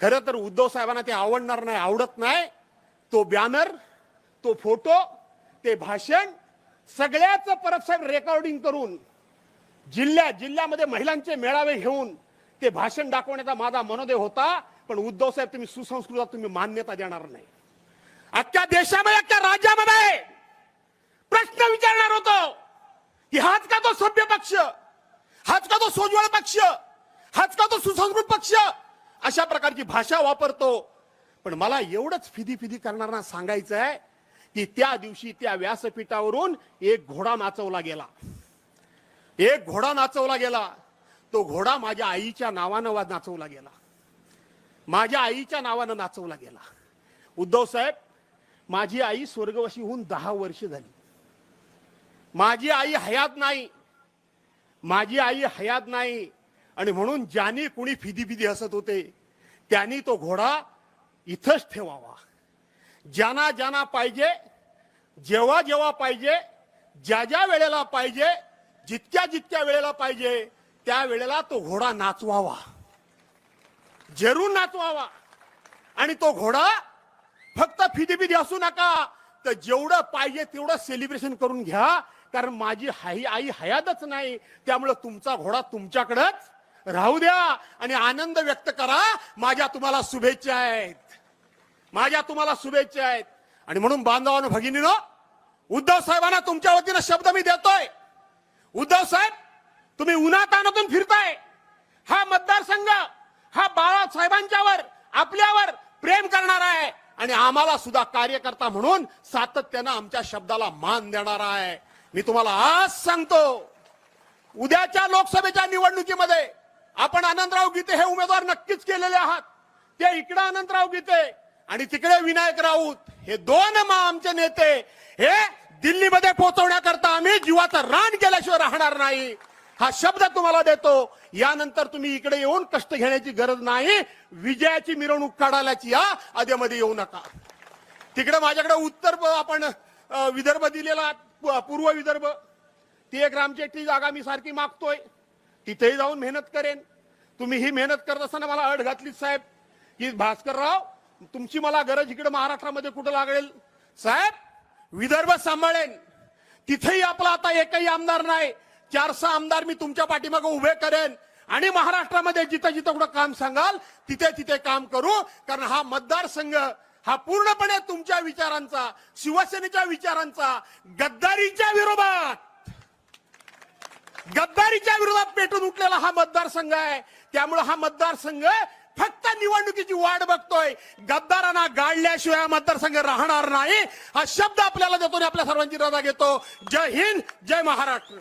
खरं तर उद्धव साहेबांना ते आवडणार नाही आवडत नाही. तो बॅनर तो फोटो ते भाषण सगळ्याच परत साहेब रेकॉर्डिंग करून जिल्ह्या जिल्ह्यामध्ये महिलांचे मेळावे घेऊन ते भाषण दाखवण्याचा माझा मनोदय होता पण उद्धव साहेब तुम्ही सुसंस्कृतात तुम्ही मान्यता देणार नाही. अख्ख्या देशामध्ये अख्ख्या राज्यामध्ये प्रश्न विचारणार होतो की हाच का तो सभ्य पक्ष? हाच का तो सोज्वळ पक्ष? हाच का तो सुसंस्कृत पक्ष? अशा प्रकारची भाषा वापरतो. पण मला एवढंच फिदी फिदी करणारना सांगायचं आहे की त्या दिवशी त्या व्यासपीठावरून एक घोडा नाचवला गेला. एक घोडा नाचवला गेला. तो घोडा माझ्या आईच्या नावानं वा- नाचवला गेला. माझ्या आईच्या नावानं नाचवला गेला. उद्धव साहेब माझी आई स्वर्गवासी होऊन दहा वर्ष झाली. माझी आई हयात नाही. माझी आई हयात नाही. आणि म्हणून ज्यांनी कुणी फिदी फिदी हसत होते त्यांनी तो घोडा इथंच ठेवावा. ज्यांना ज्यांना पाहिजे जेव्हा जेव्हा पाहिजे ज्या ज्या वेळेला पाहिजे जितक्या जितक्या वेळेला पाहिजे त्या वेळेला तो घोडा नाचवावा. जरूर नाचवावा. आणि तो घोडा फक्त फिदी फिदी असू नका तर जेवढं पाहिजे तेवढं सेलिब्रेशन करून घ्या कारण माझी हाई आई हयातच नाही त्यामुळे तुमचा घोडा तुमच्याकडंच राहू द्या आणि आनंद व्यक्त करा. माझ्या तुम्हाला शुभेच्छा आहेत. माझ्या तुम्हाला शुभेच्छा आहेत. आणि म्हणून बांधवानं भगिनीनं उद्धव साहेबांना तुमच्या वतीनं शब्द मी देतोय. उद्धव साहेब तुम्ही उन्हातानातून फिरताय. हा मतदारसंघ हा बाळासाहेबांच्यावर आपल्यावर प्रेम करणार आहे. आणि आम्हाला सुद्धा कार्यकर्ता म्हणून सातत्यानं आमच्या शब्दाला मान देणार आहे. मी तुम्हाला आज सांगतो उद्याच्या लोकसभेच्या निवडणुकीमध्ये आपण आनंदराव गीते हे उमेदवार नक्कीच केलेले आहात. ते इकडे आनंदराव गीते आणि तिकडे विनायक राऊत. हे दोन मा आमचे नेते हे दिल्लीमध्ये पोहोचवण्याकरता आम्ही जीवाचं रान केल्याशिवाय राहणार नाही. हा शब्द तुम्हाला देतो. यानंतर तुम्ही इकडे येऊन कष्ट घेण्याची गरज नाही. विजयाची मिरवणूक काढायची या आधीमध्ये येऊ नका. तिकडे माझ्याकडे उत्तर आपण विदर्भ दिलेला पूर्व विदर्भ. ती एक रामचेट्टी जागा मी सारखी मागतोय. तिथेही जाऊन मेहनत करेन. तुम्ही ही मेहनत करत असताना मला अड घातली साहेब. की भास्करराव तुमची मला गरज इकडे महाराष्ट्रामध्ये कुठं लागेल? साहेब विदर्भ सांभाळेन. तिथेही आपला आता एकही आमदार नाही. चार सहा आमदार मी तुमच्या पाठीमागे उभे करेन. आणि महाराष्ट्रामध्ये जिथं जिथं कुठं काम सांगाल तिथे तिथे काम करू. कारण हा मतदारसंघ हा पूर्णपणे तुमच्या विचारांचा शिवसेनेच्या विचारांचा गद्दारीच्या विरोधात गद्दारीच्या विरोधात पेटून उठलेला हा मतदारसंघ आहे. त्यामुळे हा मतदारसंघ फक्त निवडणुकीची वाट बघतोय. गद्दारांना गाडल्याशिवाय हा मतदारसंघ राहणार नाही. हा शब्द आपल्याला देतो आणि आपल्या सर्वांची रजा घेतो. जय हिंद जय महाराष्ट्र.